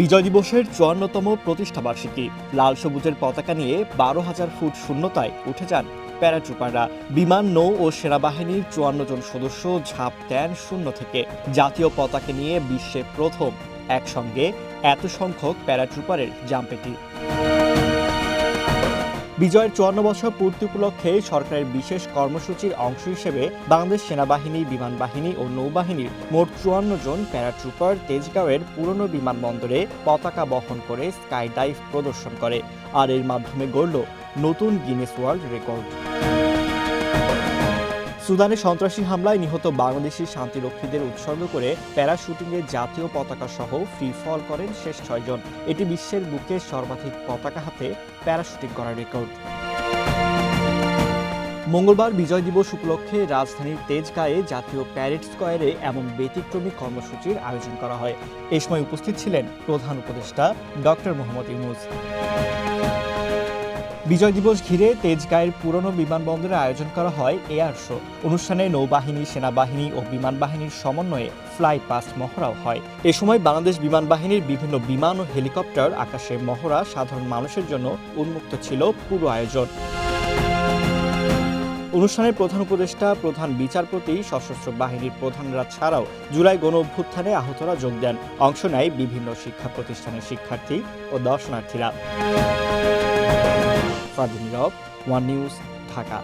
বিজয় দিবসের চুয়ান্নতম প্রতিষ্ঠাবার্ষিকী লাল সবুজের পতাকা নিয়ে বারো হাজার ফুট শূন্যতায় উঠে যান প্যারাট্রুপাররা। বিমান, নৌ ও সেনাবাহিনীর চুয়ান্ন জন সদস্য ঝাঁপ দেন শূন্য থেকে। জাতীয় পতাকা নিয়ে বিশ্বে প্রথম। একসঙ্গে এত সংখ্যক প্যারাট্রুপারের জাম্পেটি। বিজয়ের চুয়ান্ন বছর পূর্তি উপলক্ষে সরকারের বিশেষ কর্মসূচির অংশ হিসেবে বাংলাদেশ সেনাবাহিনী, বিমান বাহিনী ও নৌবাহিনীর মোট চুয়ান্ন জন প্যারাট্রুপার তেজগাঁওয়ের পুরনো বিমানবন্দরে পতাকা বহন করে স্কাই ডাইভ প্রদর্শন করে। আর এর মাধ্যমে গড়ল নতুন গিনেস ওয়ার্ল্ড রেকর্ড। সুদানে সন্ত্রাসী হামলায় নিহত বাংলাদেশি শান্তিরক্ষীদের উৎসর্গ করে প্যারাশুটিংয়ে জাতীয় পতাকা সহ ফ্রি ফল করেন শেষ ছয়জন এটি বিশ্বের বুকে সর্বাধিক পতাকা হাতে প্যারাশুটিং করার রেকর্ড। মঙ্গলবার বিজয় দিবস উপলক্ষে রাজধানীর তেজগাঁয়ে জাতীয় প্যারেড স্কোয়ারে এমন ব্যতিক্রমী কর্মসূচির আয়োজন করা হয়। এ সময় উপস্থিত ছিলেন প্রধান উপদেষ্টা ডক্টর মোহাম্মদ ইউনুস। বিজয় দিবস ঘিরে তেজগাঁয়ের পুরনো বিমানবন্দরে আয়োজন করা হয় এয়ার শো। অনুষ্ঠানে নৌবাহিনী, সেনাবাহিনী ও বিমান বাহিনীর সমন্বয়ে ফ্লাই পাস্ট মহড়াও হয়। এ সময় বাংলাদেশ বিমান বাহিনীর বিভিন্ন বিমান ও হেলিকপ্টার আকাশে মহড়া সাধারণ মানুষের জন্য উন্মুক্ত ছিল পুরো আয়োজন। অনুষ্ঠানের প্রধান উপদেষ্টা, প্রধান বিচারপতি, সশস্ত্র বাহিনীর প্রধানরা ছাড়াও জুলাই গণ অভ্যুত্থানে আহতরা যোগ দেন। অংশ নেয় বিভিন্ন শিক্ষা প্রতিষ্ঠানের শিক্ষার্থী ও দর্শনার্থীরা। One news, Dhaka.